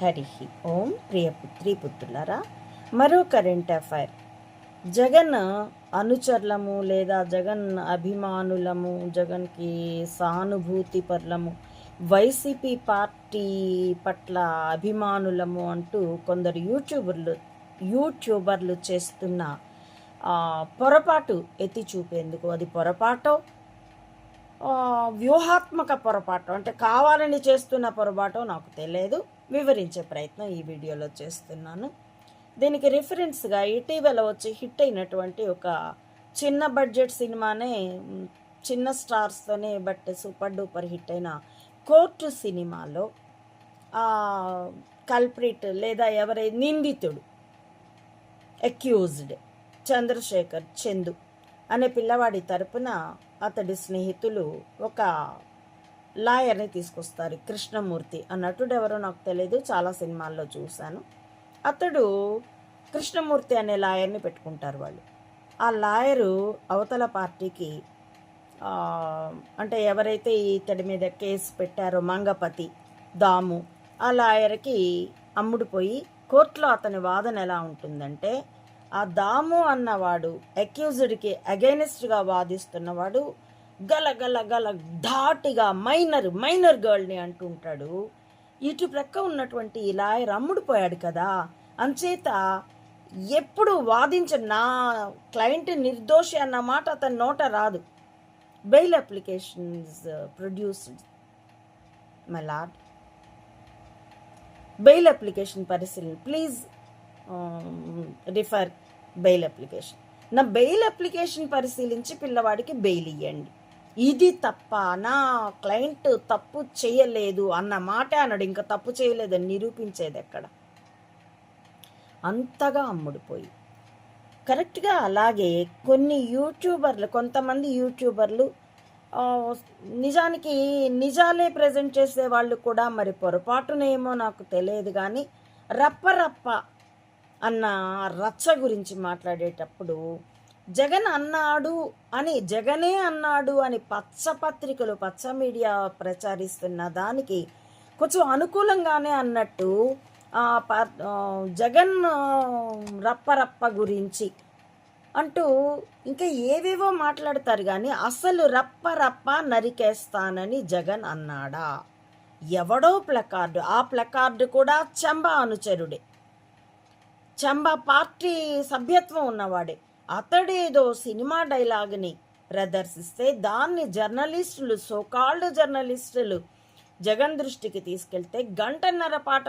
హరి ఓం ప్రియపుత్రి పుత్రులరా మరో current affair Jagan అనుచరులము లేదా జగన్ అభిమానులము జగన్కి సానుభూతి పరులము వైసీపీ పార్టీ పట్ల అభిమానులము అంటూ కొందరు యూట్యూబర్లు యూట్యూబర్లు చేస్తున్న పొరపాటు ఎత్తి చూపేందుకు అది పొరపాటో? వ్యూహాత్మక పొరపాటు? అంటే కావాలని చేస్తున్న పొరపాటో నాకు తెలియదు. వివరించే ప్రయత్నం ఈ వీడియోలో చేస్తున్నాను. దీనికి రిఫరెన్స్గా ఇటీవల వచ్చి హిట్ అయినటువంటి ఒక చిన్న బడ్జెట్ సినిమానే చిన్న స్టార్స్తోనే బట్ సూపర్ డూపర్ హిట్ అయిన కోర్టు సినిమాలో కల్ప్రిట్ లేదా ఎవరై నిందితుడు అక్యూజ్డ్ చంద్రశేఖర్ చందు అనే పిల్లవాడి తరపున అతడి స్నేహితులు ఒక లాయర్ని తీసుకొస్తారు కృష్ణమూర్తి ఆ నటుడు ఎవరో నాకు తెలియదు చాలా సినిమాల్లో చూశాను. అతడు కృష్ణమూర్తి అనే లాయర్ని పెట్టుకుంటారు వాళ్ళు. ఆ లాయరు అవతల పార్టీకి అంటే ఎవరైతే ఇతడి మీద కేసు పెట్టారో మంగపతి దాము ఆ లాయర్కి అమ్ముడుపోయి కోర్టులో అతని వాదన ఎలా ఉంటుందంటే ఆ దాము అన్నవాడు అక్యూజ్డ్కి అగైనెస్ట్గా వాదిస్తున్నవాడు గల గల గల ధాటిగా మైనర్ మైనర్ గర్ల్ని అంటుంటాడు ఇటు ప్రక్క ఉన్నటువంటి ఇలా లాయర్ కదా. అంచేత ఎప్పుడు వాదించ నా క్లయింట్ నిర్దోషి అన్న మాట అతని నోట రాదు. Bail applications produced my lord bail application పరిశీలన ప్లీజ్ రిఫర్ బెయిల్ అప్లికేషన్. నా బెయిల్ అప్లికేషన్ పరిశీలించి పిల్లవాడికి బెయిల్ ఇవ్వండి ఇది తప్ప నా క్లయింట్ తప్పు చేయలేదు అన్న మాట అన్నాడు. ఇంకా తప్పు చేయలేదని నిరూపించేది ఎక్కడ? అంతగా అమ్ముడుపోయి. కరెక్ట్గా అలాగే కొన్ని యూట్యూబర్లు కొంతమంది యూట్యూబర్లు నిజానికి నిజాలే ప్రజెంట్ చేసే వాళ్ళు కూడా మరి పొరపాటునేమో నాకు తెలియదు కానీ రప్ప రప్ప అన్న రచ్చ గురించి మాట్లాడేటప్పుడు జగన్ అన్నాడు అని జగనే అన్నాడు అని పచ్చ పత్రికలు పచ్చ మీడియా ప్రచారిస్తున్న దానికి కొంచెం అనుకూలంగానే అన్నట్టు ప- జగన్ రప్పరప్ప గురించి అంటూ ఇంకా ఏవేవో మాట్లాడతారు కానీ అసలు రప్పరప్ప నరికేస్తానని జగన్ అన్నాడా? ఎవడో ప్లకార్డు ఆ ప్లకార్డు కూడా చెంబా అనుచరుడే. చెంబా పార్టీ సభ్యత్వం ఉన్నవాడే. అతడేదో సినిమా డైలాగ్ని ప్రదర్శిస్తే దాన్ని జర్నలిస్టులు సోకాల్డ్ జర్నలిస్టులు జగన్ దృష్టికి తీసుకెళ్తే గంటన్నర పాట